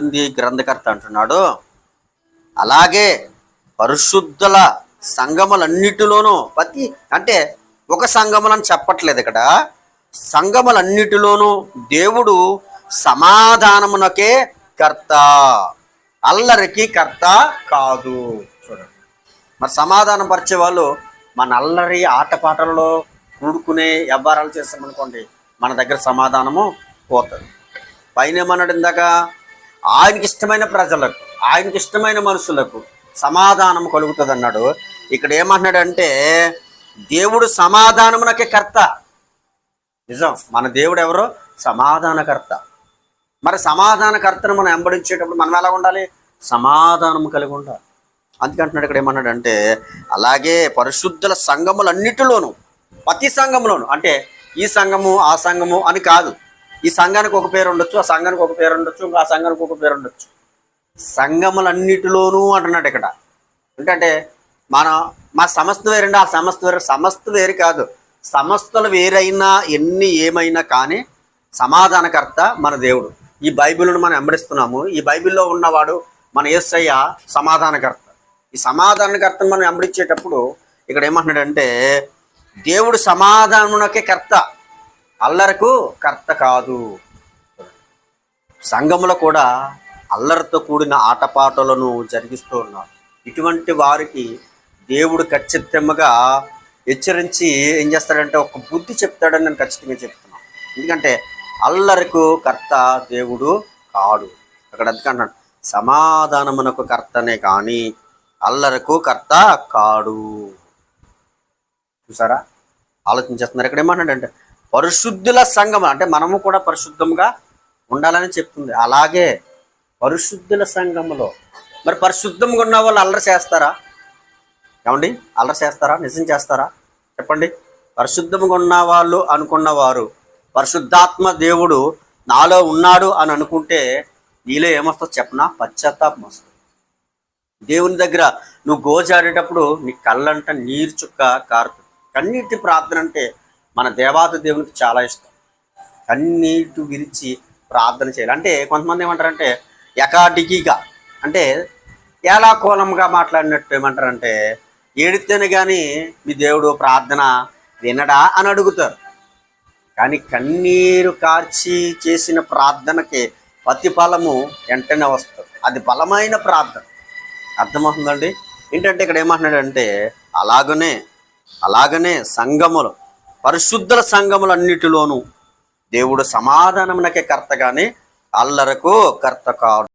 ఉంది గ్రంథకర్త అంటున్నాడు. అలాగే పరిశుద్ధుల సంగములన్నిటిలోనూ ప్రతి అంటే ఒక సంఘములని చెప్పట్లేదు ఇక్కడ. సంగములన్నిటిలోనూ దేవుడు సమాధానమునకే కర్త. అల్లరికి కర్త కాదు. చూడండి. మరి సమాధానం పరిచే వాళ్ళు మన అల్లరి ఆటపాటలలో కూడుకునే వ్యవహారాలు చేస్తామనుకోండి మన దగ్గర సమాధానము పోతుంది. పైన ఏమన్నాడు ఇందాక? ఆయనకి ఇష్టమైన ప్రజలకు ఆయనకి ఇష్టమైన మనుషులకు సమాధానం కలుగుతుంది అన్నాడు ఇక్కడ ఏమంటున్నాడంటే దేవుడు సమాధానమునకే కర్త. నిజం మన దేవుడు ఎవరో? సమాధానకర్త. మరి సమాధానకర్తను మనం వెంబడించేటప్పుడు మనం ఎలా ఉండాలి? సమాధానం కలిగి ఉండాలి. అందుకంటున్నాడు ఇక్కడ ఏమన్నాడంటే అలాగే పరిశుద్ధుల సంఘములన్నిటిలోనూ ప్రతి సంఘంలోనూ అంటే ఈ సంఘము ఆ సంఘము అని కాదు. ఈ సంఘానికి ఒక పేరు ఉండొచ్చు ఆ సంఘానికి ఒక పేరు ఉండొచ్చు ఇంకా ఆ సంఘానికి ఒక పేరు ఉండొచ్చు. సంఘములన్నిటిలోనూ అంటున్నాడు ఇక్కడ. ఏంటంటే మన మా సంస్థ వేరండి ఆ సంస్థ వేరు సంస్థ వేరు కాదు. సంస్థలు వేరైనా ఎన్ని ఏమైనా కానీ సమాధానకర్త మన దేవుడు. ఈ బైబిల్ను మనం వెంబడిస్తున్నాము. ఈ బైబిల్లో ఉన్నవాడు మన యేసయ్య సమాధానకర్త. ఈ సమాధానకర్తను మనం వెంబడించేటప్పుడు ఇక్కడ ఏమంటున్నాడంటే దేవుడు సమాధానమునకే కర్త. అల్లరకు కర్త కాదు. సంఘములో కూడా అల్లరితో కూడిన ఆటపాటలను జరిగిస్తూ ఉన్నారు ఇటువంటి వారికి దేవుడు ఖచ్చితంగా హెచ్చరించి ఏం చేస్తాడంటే ఒక బుద్ధి చెప్తాడని నేను ఖచ్చితంగా చెప్తున్నాను ఎందుకంటే అల్లరకు కర్త దేవుడు కాడు. అక్కడ అందుకంటున్నాడు సమాధానమునకు కర్తనే కానీ అల్లరకు కర్త కాడు. చూసారా? ఆలోచించేస్తున్నారు ఇక్కడ ఏమన్నాడంటే పరిశుద్ధుల సంఘం అంటే మనము కూడా పరిశుద్ధంగా ఉండాలని చెప్తుంది. అలాగే పరిశుద్ధుల సంఘములో మరి పరిశుద్ధంగా ఉన్న వాళ్ళు అల్లరి చేస్తారా? ఏమండి? అల్లరి చేస్తారా? నిజం చేస్తారా? చెప్పండి. పరిశుద్ధంగా ఉన్న వాళ్ళు అనుకున్నవారు పరిశుద్ధాత్మ దేవుడు నాలో ఉన్నాడు అని అనుకుంటే నీలో ఏమొస్తుందో చెప్పనా? పశ్చాత్తాపం వస్తుంది. దేవుని దగ్గర నువ్వు గోజాడేటప్పుడు నీ కళ్ళంట నీరు చుక్క కారుతుంది. కన్నీటి ప్రార్థన అంటే మన దేవాత దేవునికి చాలా ఇష్టం. కన్నీటి విరిచి ప్రార్థన చేయాలి. అంటే కొంతమంది ఏమంటారంటే ఎకాటికీగా అంటే ఏలాకోలంగా మాట్లాడినట్టు ఏమంటారంటే ఏడితేనే కానీ మీ దేవుడు ప్రార్థన వినడా అని అడుగుతారు. కానీ కన్నీరు కార్చి చేసిన ప్రార్థనకి ప్రతిఫలము వెంటనే వస్తుంది. అది బలమైన ప్రార్థన. అర్థమవుతుందండి? ఏంటంటే ఇక్కడ ఏమంటున్నాడంటే అలాగనే అలాగనే సంగములు పరిశుద్ధుల సంఘములన్నిటిలోనూ దేవుడు సమాధానమునకే కర్తగానే అల్లరకు కర్త కాడు.